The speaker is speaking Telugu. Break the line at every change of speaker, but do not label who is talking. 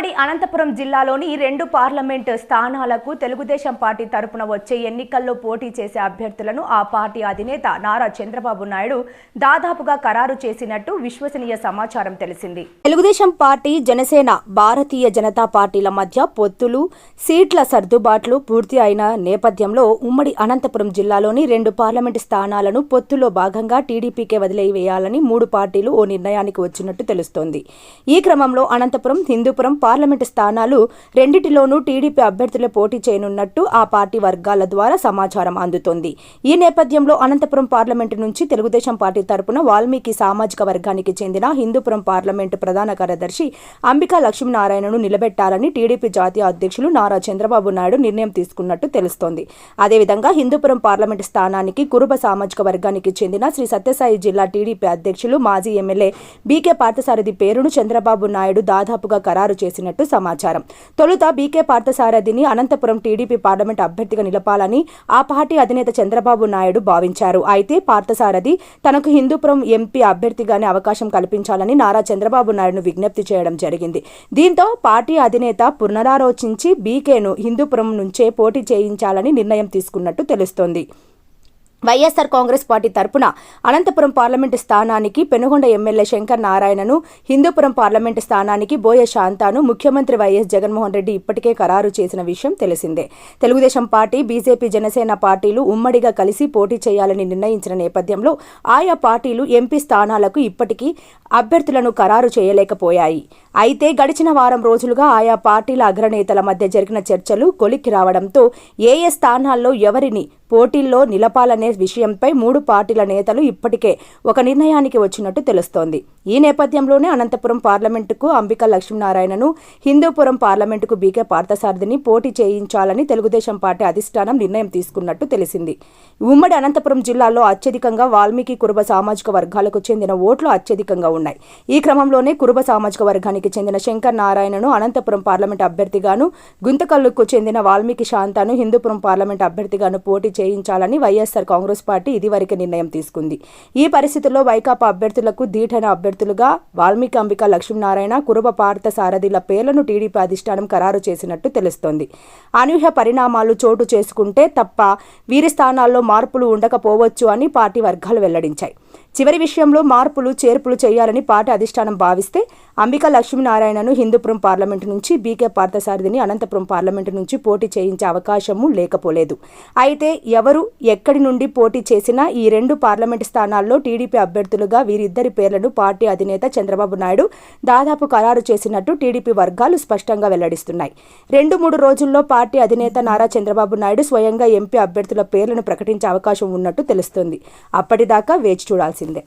ఉమ్మడి అనంతపురం జిల్లాలోని రెండు పార్లమెంటు స్థానాలకు తెలుగుదేశం పార్టీ తరపున వచ్చే ఎన్నికల్లో పోటీ చేసే అభ్యర్థులను ఆ పార్టీ అధినేత నారా చంద్రబాబు నాయుడు దాదాపుగా ఖరారు చేసినట్టు విశ్వసనీయ సమాచారం తెలిసింది. తెలుగుదేశం పార్టీ జనసేన భారతీయ జనతా పార్టీల మధ్య పొత్తులు సీట్ల సర్దుబాట్లు పూర్తి అయిన నేపథ్యంలో ఉమ్మడి అనంతపురం జిల్లాలోని రెండు పార్లమెంటు స్థానాలను పొత్తులో భాగంగా టీడీపీకే వదిలివేయాలని మూడు పార్టీలు ఓ నిర్ణయానికి వచ్చినట్టు తెలుస్తోంది. ఈ క్రమంలో అనంతపురం హిందూపురం పార్లమెంటు స్థానాలు రెండిటిలోనూ టీడీపీ అభ్యర్థులే పోటీ చేయనున్నట్టు ఆ పార్టీ వర్గాల ద్వారా సమాచారం అందుతోంది. ఈ నేపథ్యంలో అనంతపురం పార్లమెంటు నుంచి తెలుగుదేశం పార్టీ తరపున వాల్మీకి సామాజిక వర్గానికి చెందిన హిందూపురం పార్లమెంటు ప్రధాన కార్యదర్శి అంబికా లక్ష్మీనారాయణను నిలబెట్టాలని టీడీపీ జాతీయ అధ్యక్షులు నారా చంద్రబాబు నాయుడు నిర్ణయం తీసుకున్నట్టు తెలుస్తోంది. అదేవిధంగా హిందూపురం పార్లమెంటు స్థానానికి కురుబ సామాజిక వర్గానికి చెందిన శ్రీ సత్యసాయి జిల్లా టీడీపీ అధ్యక్షులు మాజీ ఎమ్మెల్యే బీకే పార్థసారథి పేరును చంద్రబాబు నాయుడు దాదాపుగా ఖరారు చేసినట్టు సమాచారం. తొలుత బీకే పార్థసారథిని అనంతపురం టీడీపీ పార్లమెంట్ అభ్యర్థిగా నిలపాలని ఆ పార్టీ అధినేత చంద్రబాబు నాయుడు భావించారు. అయితే పార్థసారథి తనకు హిందూపురం ఎంపీ అభ్యర్థిగానే అవకాశం కల్పించాలని నారా చంద్రబాబు నాయుడును విజ్ఞప్తి చేయడం జరిగింది. దీంతో పార్టీ అధినేత పునరాలోచించి బీకేను హిందూపురం నుంచే పోటీ చేయించాలని నిర్ణయం తీసుకున్నట్టు తెలుస్తోంది. వైఎస్ఆర్ కాంగ్రెస్ పార్టీ తరపున అనంతపురం పార్లమెంటు స్థానానికి పెనుగొండ ఎమ్మెల్యే శంకర్ నారాయణను హిందూపురం పార్లమెంటు స్థానానికి బోయ శాంతాను ముఖ్యమంత్రి వైఎస్ జగన్మోహన్ రెడ్డి ఇప్పటికే ఖరారు చేసిన విషయం తెలిసిందే. తెలుగుదేశం పార్టీ బీజేపీ జనసేన పార్టీలు ఉమ్మడిగా కలిసి పోటీ చేయాలని నిర్ణయించిన నేపథ్యంలో ఆయా పార్టీలు ఎంపీ స్థానాలకు ఇప్పటికీ అభ్యర్థులను ఖరారు చేయలేకపోయాయి. అయితే గడిచిన వారం రోజులుగా ఆయా పార్టీల అగ్రనేతల మధ్య జరిగిన చర్చలు కొలిక్కి రావడంతో ఏ ఏ స్థానాల్లో ఎవరిని పోటీల్లో నిలపాలనే విషయంపై మూడు పార్టీల నేతలు ఇప్పటికే ఒక నిర్ణయానికి వచ్చినట్టు తెలుస్తోంది. ఈ నేపథ్యంలోనే అనంతపురం పార్లమెంటుకు అంబిక లక్ష్మీనారాయణను హిందూపురం పార్లమెంటుకు బీకే పార్థసారథిని పోటీ చేయించాలని తెలుగుదేశం పార్టీ అధిష్టానం నిర్ణయం తీసుకున్నట్టు తెలిసింది. ఉమ్మడి అనంతపురం జిల్లాలో అత్యధికంగా వాల్మీకి కురుబ సామాజిక వర్గాలకు చెందిన ఓట్లు అత్యధికంగా ఉన్నాయి. ఈ క్రమంలోనే కురుబ సామాజిక వర్గానికి చెందిన శంకర్ నారాయణను అనంతపురం పార్లమెంట్ అభ్యర్థిగాను గుంతకల్లుకు చెందిన వాల్మీకి శాంతాను హిందూపురం పార్లమెంట్ అభ్యర్థిగాను పోటీ చేయించాలని వైఎస్ఆర్ కాంగ్రెస్ పార్టీ ఇదివరకు నిర్ణయం తీసుకుంది. ఈ పరిస్థితుల్లో వైకాపా అభ్యర్థులకు దీటైన అభ్యర్థులుగా వాల్మీకి అంబిక లక్ష్మీనారాయణ కురుబ పార్థ సారథిల పేర్లను టీడీపీ అధిష్టానం ఖరారు చేసినట్టు తెలుస్తోంది. అనూహ్య పరిణామాలు చోటు చేసుకుంటే తప్ప వీరి స్థానాల్లో మార్పులు ఉండకపోవచ్చు అని పార్టీ వర్గాలు వెల్లడించాయి. చివరి విషయంలో మార్పులు చేర్పులు చేయాలని పార్టీ అధిష్టానం భావిస్తే అంబిక లక్ష్మీనారాయణను హిందూపురం పార్లమెంటు నుంచి బీకే పార్థసారథిని అనంతపురం పార్లమెంటు నుంచి పోటీ చేయించే అవకాశము లేకపోలేదు. అయితే ఎవరు ఎక్కడి నుండి పోటీ చేసినా ఈ రెండు పార్లమెంటు స్థానాల్లో టీడీపీ అభ్యర్థులుగా వీరిద్దరి పేర్లను పార్టీ అధినేత చంద్రబాబు నాయుడు దాదాపు ఖరారు చేసినట్టు టీడీపీ వర్గాలు స్పష్టంగా వెల్లడిస్తున్నాయి. రెండు మూడు రోజుల్లో పార్టీ అధినేత నారా చంద్రబాబు నాయుడు స్వయంగా ఎంపీ అభ్యర్థుల పేర్లను ప్రకటించే అవకాశం ఉన్నట్టు తెలుస్తోంది. అప్పటిదాకా వేచి చూడాల్సిందే.